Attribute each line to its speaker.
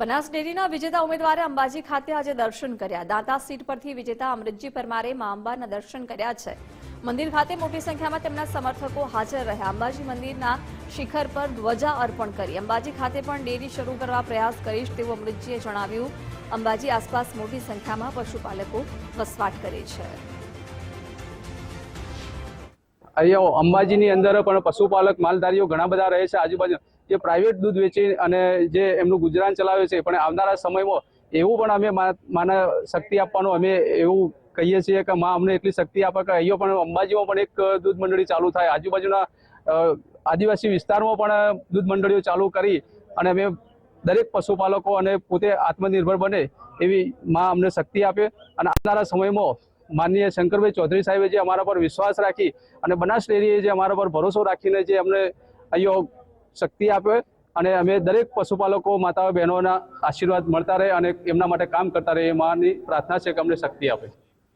Speaker 1: બનાસ ડેરીના વિજેતા ઉમેદવારે અંબાજી ખાતે આજે દર્શન કર્યા. દાંતા સીટ પરથી વિજેતા અમૃતજી પરમારે મા અંબાના દર્શન કર્યા છે. મંદિર ખાતે મોટી સંખ્યામાં તેમના સમર્થકો હાજર રહ્યા. અંબાજી મંદિરના શિખર પર ધ્વજા અર્પણ કરી. અંબાજી ખાતે પણ ડેરી શરૂ કરવા પ્રયાસ કરીશ તેવું અમૃતજીએ જણાવ્યું. અંબાજી આસપાસ મોટી સંખ્યામાં પશુપાલકો વસવાટ કરે છે.
Speaker 2: અહીંયા અંબાજીની અંદર પણ પશુપાલક, માલધારીઓ ઘણા બધા રહે છે. આજુબાજુ જે પ્રાઇવેટ દૂધ વેચી અને જે એમનું ગુજરાન ચલાવે છે પણ આવનારા સમયમાં એવું પણ અમે માને શક્તિ આપવાનું અમે એવું કહીએ છીએ કે માં અમને એટલી શક્તિ આપે કે અહીંયા પણ અંબાજીમાં પણ એક દૂધ મંડળી ચાલુ થાય. આજુબાજુના આદિવાસી વિસ્તારમાં પણ દૂધ મંડળીઓ ચાલુ કરી અને અમે દરેક પશુપાલકો અને પોતે આત્મનિર્ભર બને એવી માં અમને શક્તિ આપે અને આવનારા સમયમાં માનનીય શંકરભાઈ ચૌધરી સાહેબે જે અમારા પર વિશ્વાસ રાખી અને બનાસ ડેરીએ જે અમારા પર ભરોસો રાખીને જે અમને અહીંયા શક્તિ આપે અને અમે દરેક પશુપાલકો, માતાઓ, બહેનોના આશીર્વાદ મળતા રહે અને એમના માટે કામ કરતા રહે. એ માની પ્રાર્થના છે કે અમને શક્તિ આપે.